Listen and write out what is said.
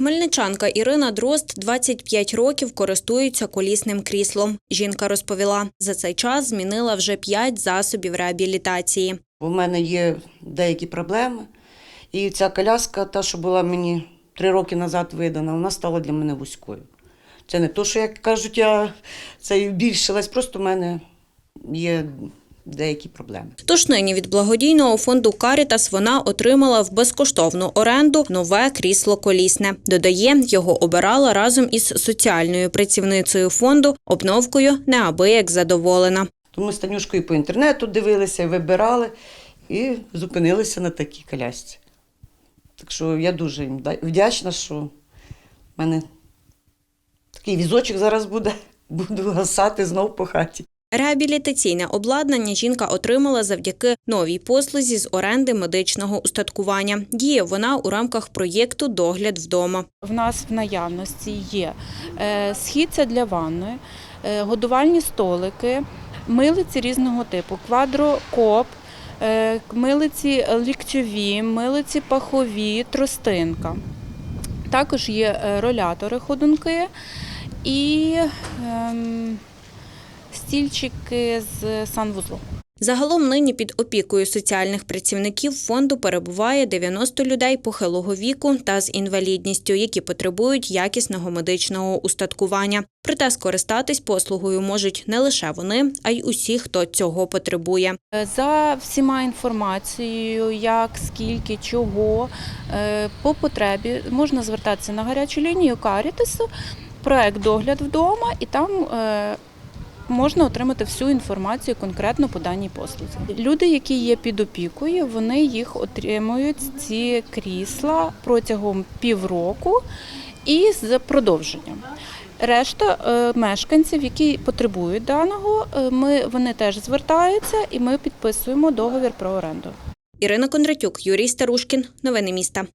Хмельничанка Ірина Дрозд 25 років користується колісним кріслом. Жінка розповіла, за цей час змінила вже 5 засобів реабілітації. У мене є деякі проблеми. І ця коляска, та, що була мені три роки назад видана, вона стала для мене вузькою. Це не то, що, як кажуть, я це більшилась, просто в мене є деякі проблеми. Тож нині від благодійного фонду Карітас вона отримала в безкоштовну оренду нове крісло колісне. Додає, його обирала разом із соціальною працівницею фонду. Обновкою неабияк задоволена. Тому з Танюшкою по інтернету дивилися, вибирали і зупинилися на такій колясці. Так що я дуже їм вдячна, що в мене такий візочок зараз буде. Буду гасати знов по хаті. Реабілітаційне обладнання жінка отримала завдяки новій послузі з оренди медичного устаткування. Діє вона у рамках проєкту Догляд вдома. В нас в наявності є е, східця для ванної, е, годувальні столики, милиці різного типу, квадрокоп, е, милиці ліктьові, милиці пахові, тростинка. Також є ролятори ходунки і ем, стільчики з санвузлом. Загалом нині під опікою соціальних працівників фонду перебуває 90 людей похилого віку та з інвалідністю, які потребують якісного медичного устаткування. Проте скористатись послугою можуть не лише вони, а й усі, хто цього потребує. За всіма інформацією, як, скільки, чого, е, по потребі можна звертатися на гарячу лінію Карітесу, проект догляд вдома, і там е, можна отримати всю інформацію конкретно по даній послузі. Люди, які є під опікою, вони їх отримують ці крісла протягом півроку і з продовженням. Решта е, мешканців, які потребують даного, е, ми вони теж звертаються, і ми підписуємо договір про оренду. Ірина Кондратюк, Юрій Старушкін. Новини міста.